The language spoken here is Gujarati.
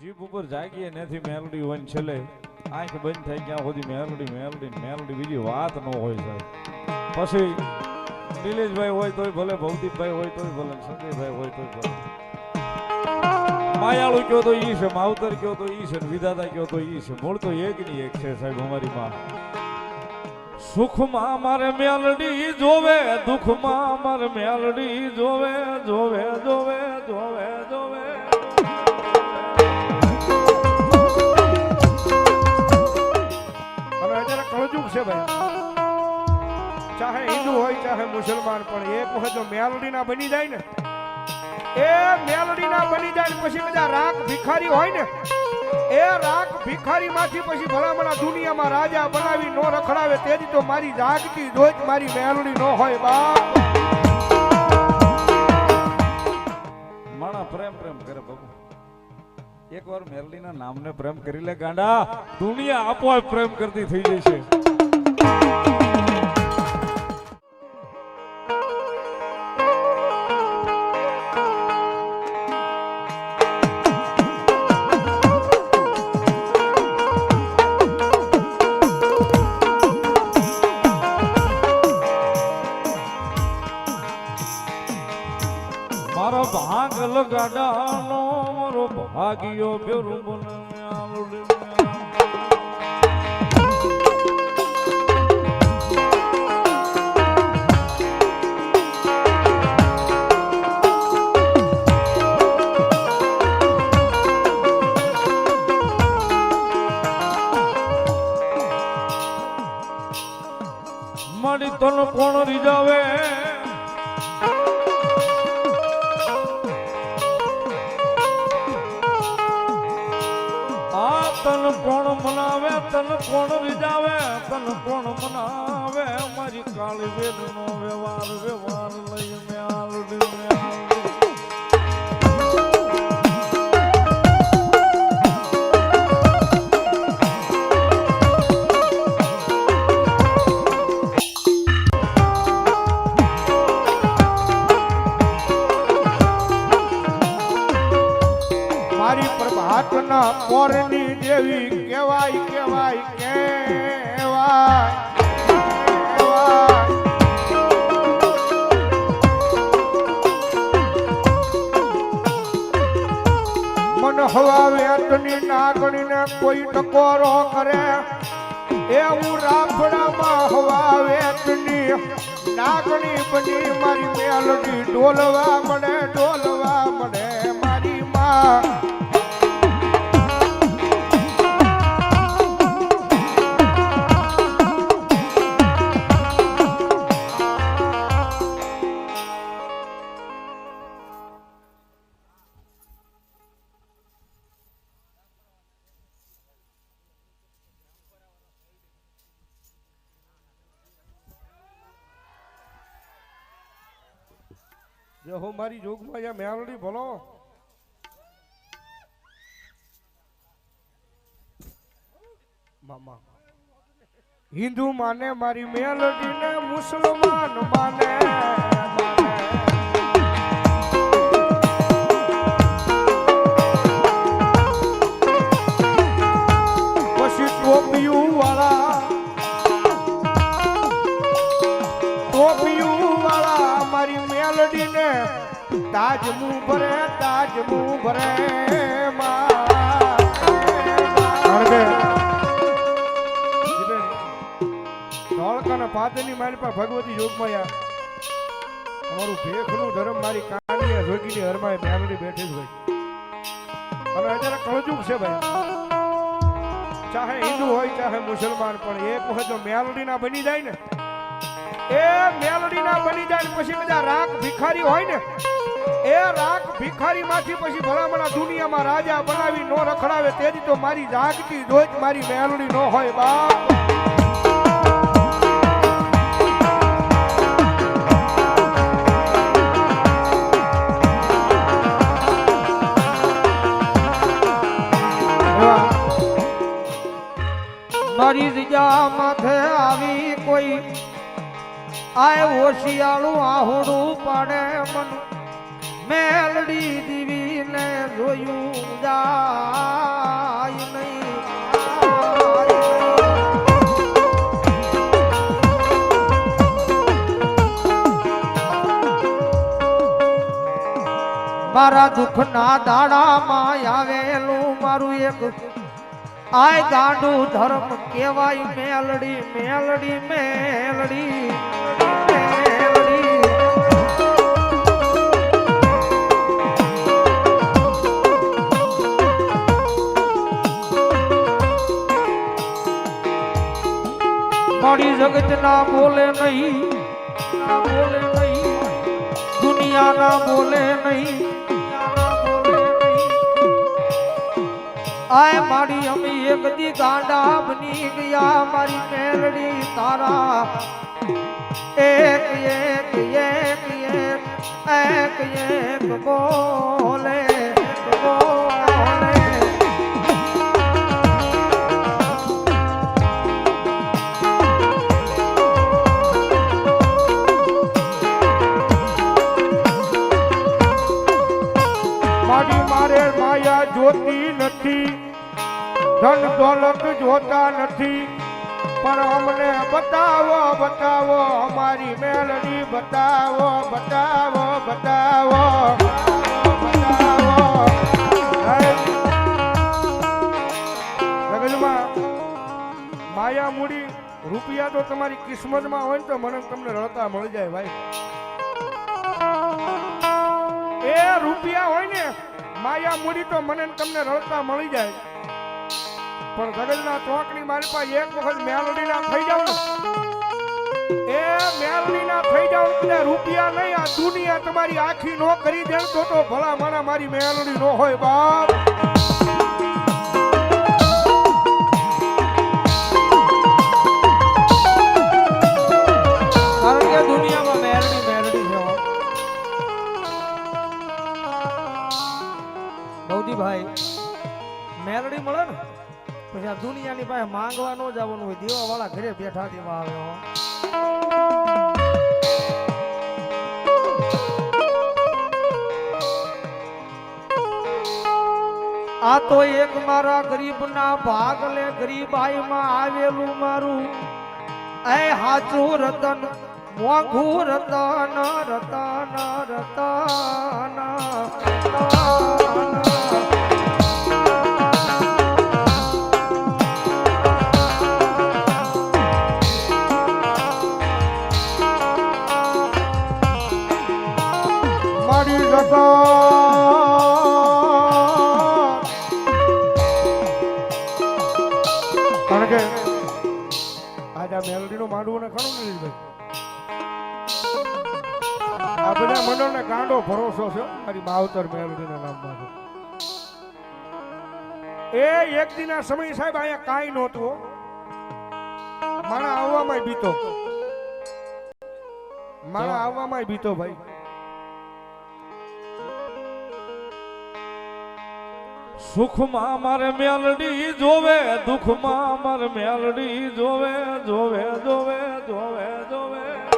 જીભ ઉપર જાગીએ નથી મેલડી હોય ને છેલ્લે આંખ બંધ થઈ ગયા સુધી મેલડી મેલડી મેલડી, બીજી વાત ન હોય સાહેબ. પછી નીલેશભાઈ હોય તોય ભલે ભવદીપભાઈ હોય તોય ભલે સંજયભાઈ હોય તોય ભલે. માયાળુ કયો તો ઈ છે, માવતર કયો તો ઈ છે વિધાતા કયો તો ઈ છે. મૂળ તો એક ની એક છે સાહેબ અમારી માં. સુખમાં મારે મેલડી જોવે, દુઃખમાં મારે મેલડી જોવે જોવે જોવે જોવે જોવે. છે ભાઈ. ચાહે હિન્દુ હોય, ચાહે મુસલમાન, પણ એક વખત જો મેલડીના બની જાય ને, એ મેલડીના બની જાય ને પછી બધા રાખ ભિખારી હોય ને, એ રાખ ભિખારી માંથી પછી ભલામણા દુનિયામાં રાજા બનાવી નો રખડાવે તેથી તો મારી જાગતી જોઈ મારી મેલડી નો હોય બાપ. માણા પ્રેમ પ્રેમ કરે બાબુ એકવાર મેરડીના નામને પ્રેમ કરી લે ગાંડા. દુનિયા આપોઆપ પ્રેમ કરતી થઈ જશે. ભાગ લગાડાનો મારો ભાગ્યો બેરું તન કોણ રીજાવે તન કોણ મનાવે? મારી કાળ વેદ નો વ્યવહાર વ્યવહાર લઈ મારી પ્રભાતના પોરની દેવી કેવાય કેવાય કેવાય મન હવા વેતની નાગણીને કોઈ ટકોરો કરે, એવું રાફડામાં હવા વેતની નાગણી બની મારી મેલડી. ડોલવા મળે ડોલવા મળે. જે મારી જોગમાં યા મેલડી ભલો મામા હિન્દુ માને મારી મેલડી ને મુસલમાન માને. પછી ટોપિયું વાળા ટોપિયું વાળા મારી મેલડી ને તાજ મું ભરે તાજ મું ભરે ધોળકાના પાદરની મારી પર ભગવતી જોગમાયા તમારું ભેખનું ધર્મ મારી કાનીએ જોગીની હરમાય મેલડી બેઠી જ હોય. અને અત્યારે કળજુગ છે ભાઈ. ચાહે હિન્દુ હોય, ચાહે મુસલમાન, પણ એક વખત જો મેલડીના બની જાય ને, એ મેલડીના બની જાય ને પછી બધા રાખ ભિખારી હોય ને, એ રાખ ભિખારી માંથી પછી ભલામણા દુનિયામાં રાજા બનાવી નો રખડાવે તેથી તો મારી જાગતી જોઈ મારી મેલડી નો હોય, બાપ. આય હોશિયાળું આહોડું પડે મન. મેલડી દીવીને જોયું જાય નહીં. મારા દુઃખના દાડામાં આવેલું મારું એક. આય ગાંડું ધર્મ કેવાય મેલડી મેલડી મેલડી. મારી જગત ના બોલે નહીં બોલે નહીં દુનિયા ના બોલે નહીં. આય મારી અમી એક દી ગાંડા બની ગયા, મારી મેલડી તારા. એક એક એક એક એક એક બોલે બોલે. જોતા નથી. પણ અમને બતાવો બતાવો, અમારી મેલડી બતાવો બતાવો બતાવો. માયા મૂડી રૂપિયા તો તમારી કિસ્મતમાં હોય ને તો મને તમને રડતા મળી જાય ભાઈ. એ રૂપિયા હોય ને, માયા મૂડી તો મને તમને રડતા મળી જાય. પણ ગગનના ચોકની મારી પાસે એક વખત મેલડીના થઈ જાવ ને. એ મેલડીના થઈ જાવ ને રૂપિયા નહીં, આ દુનિયા તમારી આખી નો કરી દે ને તો ભલા માણા મારી મેલડી નો હોય બાપ. આ દુનિયાની પાસે માંગવા ન જવાનું હોય દેવા વાળા ઘરે બેઠા દેવા આવ્યો આ તો એક મારા ગરીબના ભાગલે ગરીબાઈમાં આવેલું મારું એ હાચું રતન, મોઘું રતન રતન રતન. માંડવું ને ખરું ને ભાઈ આ બધા મંડળને ગાંડો ભરોસો છે, મારી માવતર મેલડીના નામમાં છે. એ એક દિના સમય સાહેબ અહીંયા કાંઈ નહોતું મારા આવવામાં બીતો. મારા આવવામાં બીતો ભાઈ. સુખમાં મારે મેલડી જોવે દુઃખમાં મારે મેલડી જોવે જોવે જોવે જોવે જોવે.